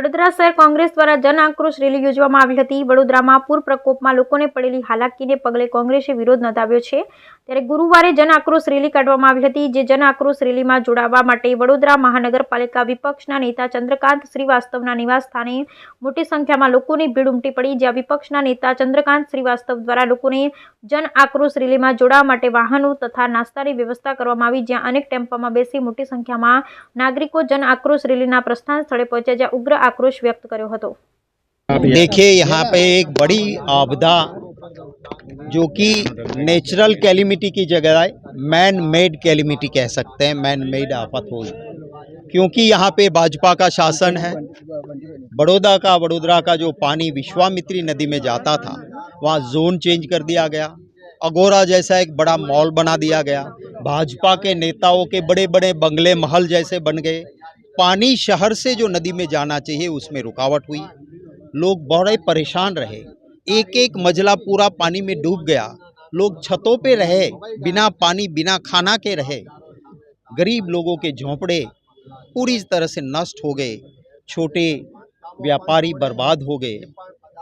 વડોદરા શહેર કોંગ્રેસ દ્વારા જન આક્રોશ રેલી યોજવામાં આવી હતી. વડોદરામાં પૂર પ્રકોપમાં લોકોને પડેલી હાલાકીને પગલે કોંગ્રેસે વિરોધ નોંધાવ્યો છે. ત્યારે ગુરુવારે જન આક્રોશ રેલી કાઢવામાં આવી હતી, જે જન આક્રોશ રેલીમાં જોડાવા માટે વડોદરા મહાનગરપાલિકા વિપક્ષના નેતા ચંદ્રકાંત શ્રીવાસ્તવના નિવાસ મોટી સંખ્યામાં લોકોની ભીડ ઉમટી પડી, જ્યાં વિપક્ષના નેતા ચંદ્રકાંત શ્રીવાસ્તવ દ્વારા લોકોને જન આક્રોશ રેલીમાં જોડાવા માટે વાહનો તથા નાસ્તાની વ્યવસ્થા કરવામાં આવી, જ્યાં અનેક ટેમ્પામાં બેસી મોટી સંખ્યામાં નાગરિકો જન આક્રોશ રેલીના પ્રસ્થાન સ્થળે પહોંચ્યા, જ્યાં ઉગ્ર આક્રોશ વ્યક્ત કર્યો હતો देखिए यहाँ पे एक बड़ी आपदा जो कि नेचुरल कैलिमिटी की जगह मैन मेड कैलिमिटी कह सकते हैं मैन मेड आफत हो क्योंकि यहाँ पे भाजपा का शासन है बड़ौदा का वडोदरा का जो पानी विश्वामित्री नदी में जाता था वहाँ जोन चेंज कर दिया गया अगोरा जैसा एक बड़ा मॉल बना दिया गया भाजपा के नेताओं के बड़े बड़े बंगले महल जैसे बन गए पानी शहर से जो नदी में जाना चाहिए, उसमें रुकावट हुई। लोग बड़े परेशान रहे। एक एक मजला पूरा पानी में डूब गया। लोग छतों पे रहे, बिना पानी, बिना खाना के रहे। गरीब लोगों के झोंपड़े पूरी तरह से नष्ट हो गए। छोटे व्यापारी बर्बाद हो गए।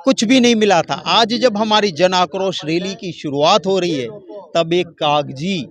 कुछ भी नहीं मिला था। आज जब हमारी जन आक्रोश रैली की शुरुआत हो रही है, तब एक कागज़ी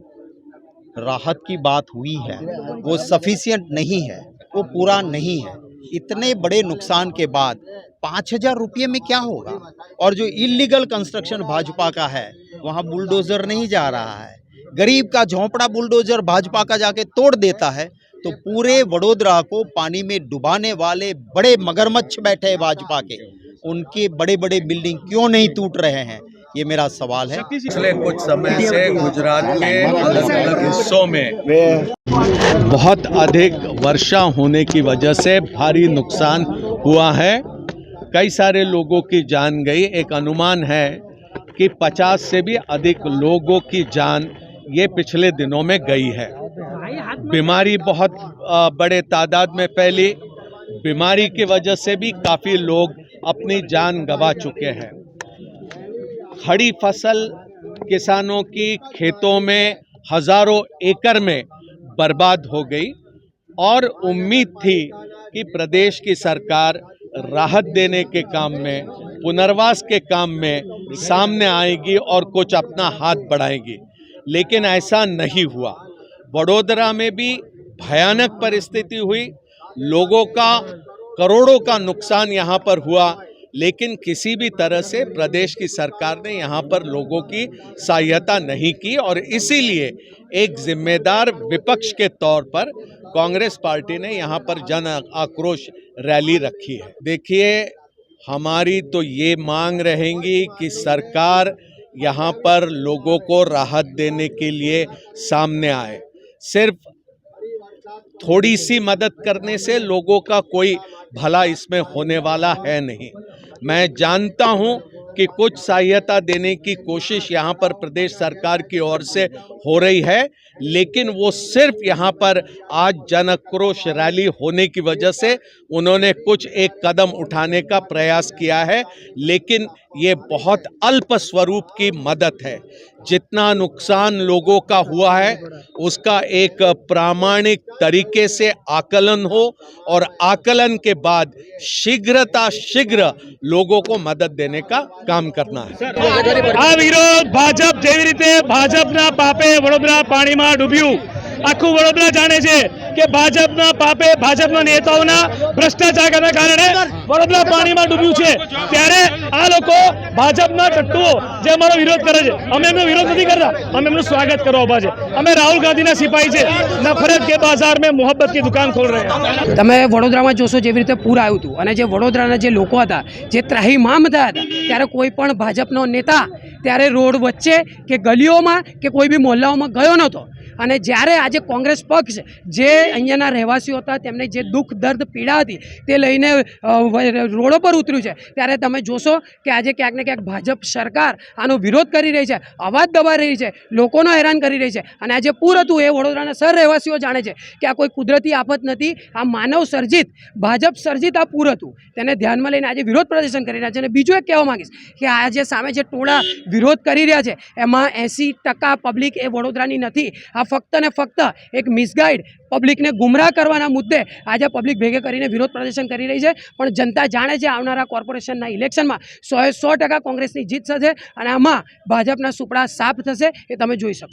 राहत की बात हुई है। वो सफिशियंट नहीं है। वो पूरा नहीं है। इतने बड़े नुकसान के बाद पाँच हज़ार रुपये में क्या होगा? और जो इलीगल कंस्ट्रक्शन भाजपा का है, वहाँ बुलडोजर नहीं जा रहा है। गरीब का झोंपड़ा बुलडोजर भाजपा का जाके तोड़ देता है तो पूरे वडोदरा को पानी में डुबाने वाले बड़े मगरमच्छ बैठे हैं भाजपा के। उनके बड़े बड़े बिल्डिंग क्यों नहीं टूट रहे हैं? ये मेरा सवाल है। पिछले कुछ समय से गुजरात के अलग अलग हिस्सों में बहुत अधिक वर्षा होने की वजह से भारी नुकसान हुआ है। कई सारे लोगों की जान गई। एक अनुमान है कि 50 से भी अधिक लोगों की जान ये पिछले दिनों में गई है। बीमारी बहुत बड़े तादाद में फैली। बीमारी की वजह से भी काफ़ी लोग अपनी जान गंवा चुके हैं। खड़ी फ़सल किसानों की खेतों में, हज़ारों एकड़ में बर्बाद हो गई और उम्मीद थी कि प्रदेश की सरकार राहत देने के काम में, पुनर्वास के काम में सामने आएगी और कुछ अपना हाथ बढ़ाएगी। लेकिन ऐसा नहीं हुआ। वडोदरा में भी भयानक परिस्थिति हुई। लोगों का, करोड़ों का नुकसान यहाँ पर हुआ। लेकिन किसी भी तरह से प्रदेश की सरकार ने यहाँ पर लोगों की सहायता नहीं की और इसीलिए एक जिम्मेदार विपक्ष के तौर पर कांग्रेस पार्टी ने यहाँ पर जन आक्रोश रैली रखी है। देखिए, हमारी तो ये मांग रहेंगी कि सरकार यहाँ पर लोगों को राहत देने के लिए सामने आए। सिर्फ़ थोड़ी सी मदद करने से लोगों का कोई भला इसमें होने वाला है नहीं। मैं जानता हूँ कि कुछ सहायता देने की कोशिश यहाँ पर प्रदेश सरकार की ओर से हो रही है, लेकिन वो सिर्फ़ यहाँ पर आज जन आक्रोश रैली होने की वजह से उन्होंने कुछ एक कदम उठाने का प्रयास किया है, लेकिन ये बहुत अल्प स्वरूप की मदद है। जितना नुकसान लोगों का हुआ है, उसका एक प्रामाणिक तरीके से आकलन हो और आकलन के बाद शीघ्रता शीघ्र लोगों को मदद देने का કામ કરના આ વિરોધ ભાજપ જેવી રીતે ભાજપના પાપે વડોદરા પાણીમાં ડૂબ્યું. આખું વડોદરા જાણે છે કે ભાજપના પાપે ભાજપના નેતાઓના ભ્રષ્ટાચારના કારણે વડોદરા પાણીમાં ડૂબ્યું છે. ત્યારે આ લોકો ભાજપના ટટ્ટુઓ જે અમારો વિરોધ કરે છે, અમે એમનો વિરોધ નથી કરતા, અમે એમનું સ્વાગત કરવા ઊભા છે. અમે રાહુલ ગાંધીના સિપાહી છે. નફરત કે બાજાર મેં મોહબ્બત કી દુકાન ખોલ રહે તમે વડોદરામાં જોશો જેવી રીતે પૂર આવ્યું હતું. અને જે વડોદરાના જે લોકો હતા, જે ત્રાહીમામ થયા હતા, ત્યારે કોઈ પણ ભાજપનો નેતા ત્યારે રોડ વચ્ચે કે ગલીઓમાં કે કોઈ બી મહોલ્લાઓમાં ગયો નહોતો. અને જ્યારે આજે કોંગ્રેસ પક્ષ જે અહીંયાના રહેવાસીઓ હતા, તેમને જે દુઃખ, દર્દ, પીડા હતી, તે લઈને રોડો પર ઉતર્યું છે. ત્યારે તમે જોશો કે આજે ક્યાંક ને ક્યાંક ભાજપ સરકાર આનો વિરોધ કરી રહી છે, અવાજ દબાઈ રહી છે, લોકોનો હેરાન કરી રહી છે. અને આજે પૂર હતું, એ વડોદરાના સર રહેવાસીઓ જાણે છે કે આ કોઈ કુદરતી આફત નથી, આ માનવ સર્જિત, ભાજપ સર્જિત આ પૂર હતું. તેને ધ્યાનમાં લઈને આજે વિરોધ પ્રદર્શન કરી રહ્યા છે. અને બીજું એક કહેવા માંગીશ કે આજે સામે જે ટોળા વિરોધ કરી રહ્યા છે, એમાં એંસી પબ્લિક એ વડોદરાની નથી. આ ફક્ત ને ફક્ત એક મિસગાઈડ પબ્લિકને ગુમરાહ કરવાના મુદ્દે આજે પબ્લિક ભેગે કરીને વિરોધ પ્રદર્શન કરી રહી છે. પણ જનતા જાણે છે આવનારા કોર્પોરેશનના ઇલેક્શનમાં સોએ સો ટકા કોંગ્રેસની જીત થશે અને આમાં ભાજપના સુપડા સાફ થશે એ તમે જોઈ શકશો.